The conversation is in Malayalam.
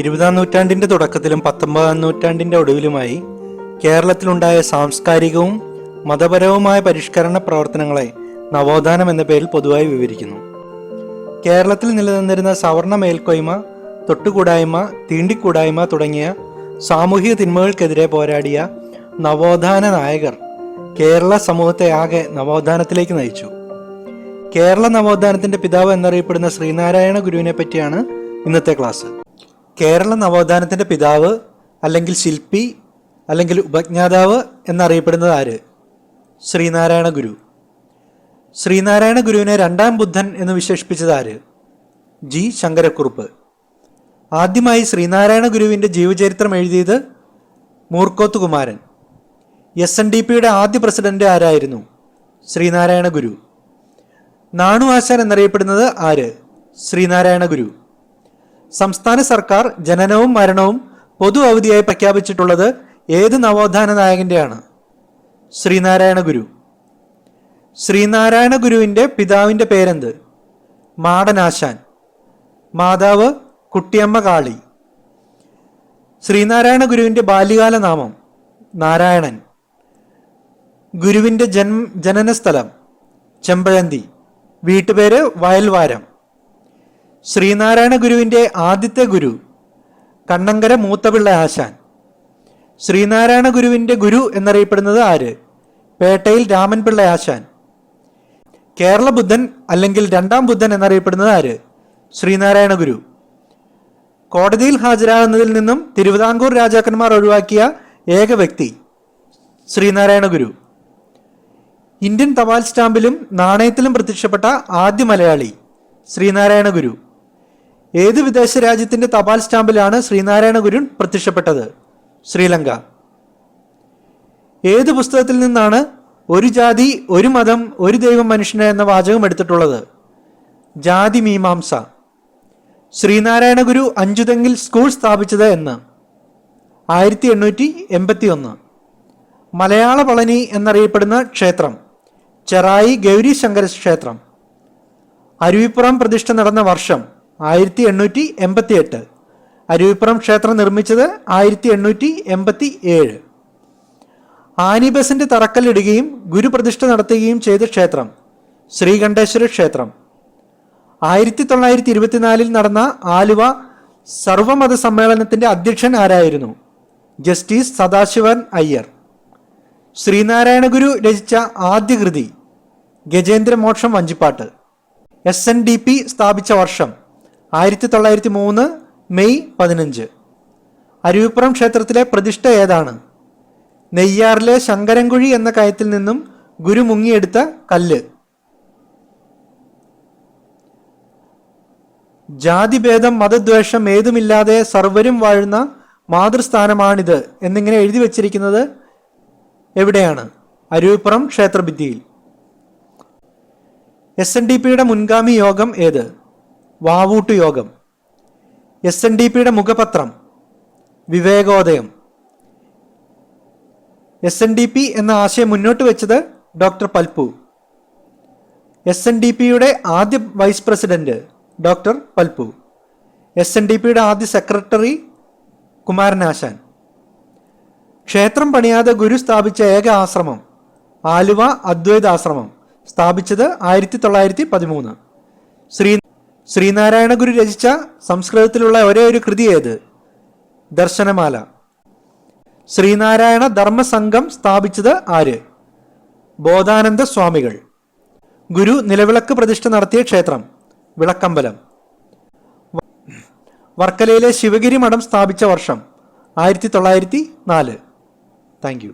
ഇരുപതാം നൂറ്റാണ്ടിന്റെ തുടക്കത്തിലും പത്തൊമ്പതാം നൂറ്റാണ്ടിന്റെ ഒടുവിലുമായി കേരളത്തിലുണ്ടായ സാംസ്കാരികവും മതപരവുമായ പരിഷ്കരണ പ്രവർത്തനങ്ങളെ നവോത്ഥാനം എന്ന പേരിൽ പൊതുവായി വിവരിക്കുന്നു. കേരളത്തിൽ നിലനിന്നിരുന്ന സവർണ മേൽക്കോയ്മ തൊട്ടുകൂടായ്മ തീണ്ടിക്കൂടായ്മ തുടങ്ങിയ സാമൂഹിക തിന്മകൾക്കെതിരെ പോരാടിയ നവോത്ഥാന നായകർ കേരള സമൂഹത്തെ ആകെ നവോത്ഥാനത്തിലേക്ക് നയിച്ചു. കേരള നവോത്ഥാനത്തിന്റെ പിതാവ് എന്നറിയപ്പെടുന്ന ശ്രീനാരായണ ഗുരുവിനെ പറ്റിയാണ് ഇന്നത്തെ ക്ലാസ്. കേരള നവോത്ഥാനത്തിന്റെ പിതാവ് അല്ലെങ്കിൽ ശില്പി അല്ലെങ്കിൽ ഉപജ്ഞാതാവ് എന്നറിയപ്പെടുന്നത് ആര്? ശ്രീനാരായണ ഗുരു. ശ്രീനാരായണ ഗുരുവിനെ രണ്ടാം ബുദ്ധൻ എന്ന് വിശേഷിപ്പിച്ചത് ആര്? ജി ശങ്കരക്കുറുപ്പ്. ആദ്യമായി ശ്രീനാരായണ ഗുരുവിന്റെ ജീവചരിത്രം എഴുതിയത് Moorkoth Kumaran S N D പിയുടെ ആദ്യ പ്രസിഡന്റ് ആരായിരുന്നു? ശ്രീനാരായണ ഗുരു. നാണു ആശാൻ എന്നറിയപ്പെടുന്നത് ആര്? ശ്രീനാരായണ ഗുരു. സംസ്ഥാന സർക്കാർ ജനനവും മരണവും പൊതു അവധിയായി പ്രഖ്യാപിച്ചിട്ടുള്ളത് ഏത് നവോത്ഥാന നായകന്റെയാണ്? ശ്രീനാരായണ ഗുരു. ശ്രീനാരായണ ഗുരുവിന്റെ പിതാവിന്റെ പേരെന്ത്? മാടനാശാൻ. മാതാവ് കുട്ടിയമ്മ കാളി. ശ്രീനാരായണ ഗുരുവിന്റെ ബാല്യകാല നാമം നാരായണൻ. ഗുരുവിന്റെ ജന്മ ജനനസ്ഥലം ചെമ്പഴന്തി. വീട്ടുപേര് വയൽവാരം. ശ്രീനാരായണ ഗുരുവിന്റെ ആദ്യത്തെ ഗുരു കണ്ണങ്കര മൂത്തപിള്ള ആശാൻ. ശ്രീനാരായണ ഗുരുവിന്റെ ഗുരു എന്നറിയപ്പെടുന്നത് ആര്? പേട്ടയിൽ രാമൻപിള്ള ആശാൻ. കേരള ബുദ്ധൻ അല്ലെങ്കിൽ രണ്ടാം ബുദ്ധൻ എന്നറിയപ്പെടുന്നത് ആര്? ശ്രീനാരായണ ഗുരു. കോടതിയിൽ ഹാജരാകുന്നതിൽ നിന്നും തിരുവിതാംകൂർ രാജാക്കന്മാർ ഒഴിവാക്കിയ ഏക വ്യക്തി ശ്രീനാരായണ ഗുരു. ഇന്ത്യൻ തപാൽ സ്റ്റാമ്പിലും നാണയത്തിലും പ്രത്യക്ഷപ്പെട്ട ആദ്യ മലയാളി ശ്രീനാരായണ ഗുരു. ഏത് വിദേശ രാജ്യത്തിന്റെ തപാൽ സ്റ്റാമ്പിലാണ് ശ്രീനാരായണ ഗുരു പ്രത്യക്ഷപ്പെട്ടത്? ശ്രീലങ്ക. ഏത് പുസ്തകത്തിൽ നിന്നാണ് ഒരു ജാതി ഒരു മതം ഒരു ദൈവം മനുഷ്യന് എന്ന വാചകം എടുത്തിട്ടുള്ളത്? ജാതി മീമാംസ. ശ്രീനാരായണ ഗുരു അഞ്ചുതെങ്കിൽ സ്കൂൾ സ്ഥാപിച്ചത് എന്ന്. ആയിരത്തി എണ്ണൂറ്റി എൺപത്തി ഒന്ന് മലയാള പളനി എന്നറിയപ്പെടുന്ന ക്ഷേത്രം. ചെറായി ഗൗരി ശങ്കര ക്ഷേത്രം. അരുവിപ്പുറം പ്രതിഷ്ഠ നടന്ന വർഷം. ആയിരത്തി എണ്ണൂറ്റി എൺപത്തി എട്ട് അരുവിപ്പുറം ക്ഷേത്രം നിർമ്മിച്ചത് ആയിരത്തി എണ്ണൂറ്റി എൺപത്തി ഏഴ് ആനിബസിന്റെ തറക്കല്ലിടുകയും ഗുരുപ്രതിഷ്ഠ നടത്തുകയും ചെയ്ത ക്ഷേത്രം ശ്രീകണ്ഠേശ്വര ക്ഷേത്രം. ആയിരത്തി തൊള്ളായിരത്തി ഇരുപത്തിനാലിൽ നടന്ന ആലുവ സർവമത സമ്മേളനത്തിന്റെ അധ്യക്ഷൻ ആരായിരുന്നു? ജസ്റ്റിസ് സദാശിവൻ അയ്യർ. ശ്രീനാരായണ ഗുരു രചിച്ച ആദ്യ കൃതി Gajendramoksham Vanchippattu. S N D P സ്ഥാപിച്ച വർഷം ആയിരത്തി തൊള്ളായിരത്തി മൂന്ന് മെയ് പതിനഞ്ച്. അരുവിപ്പുറം ക്ഷേത്രത്തിലെ പ്രതിഷ്ഠ ഏതാണ്? നെയ്യാറിലെ ശങ്കരൻകുഴി എന്ന കയത്തിൽ നിന്നും ഗുരു മുങ്ങിയെടുത്ത കല്ല്. ജാതിഭേദം മതദ്വേഷം ഏതുമില്ലാതെ സർവരും വാഴുന്ന മാതൃസ്ഥാനമാണിത് എന്നിങ്ങനെ എഴുതി വച്ചിരിക്കുന്നത് എവിടെയാണ്? അരുവിപ്പുറം ക്ഷേത്രഭിത്തിയിൽ. എസ് എൻ ഡി പിയുടെ മുൻഗാമി യോഗം ഏത്? വാവൂട്ട് യോഗം. എസ് എൻ ഡി പിയുടെ മുഖപത്രം. Vivekodayam. S N D P എന്ന ആശയം മുന്നോട്ട് വെച്ചത് doctor Palpu. S N D പിയുടെ ആദ്യ vice president doctor Palpu. S N D പിയുടെ ആദ്യ സെക്രട്ടറി കുമാരനാശാൻ. ക്ഷേത്രം പണിയാതെ ഗുരു സ്ഥാപിച്ച ഏക ആശ്രമം ആലുവ അദ്വൈതാശ്രമം സ്ഥാപിച്ചത് ആയിരത്തി തൊള്ളായിരത്തി പതിമൂന്ന്. ശ്രീ ശ്രീനാരായണ ഗുരു രചിച്ച സംസ്കൃതത്തിലുള്ള ഒരേ ഒരു കൃതി ഏത്? ദർശനമാല. ശ്രീനാരായണ ധർമ്മസംഘം സ്ഥാപിച്ചത് ആര്? ബോധാനന്ദ സ്വാമികൾ. ഗുരു നിലവിളക്ക് പ്രതിഷ്ഠ നടത്തിയ ക്ഷേത്രം വിളക്കമ്പലം. വർക്കലയിലെ ശിവഗിരി മഠം സ്ഥാപിച്ച വർഷം ആയിരത്തി തൊള്ളായിരത്തി നാല്. Thank you.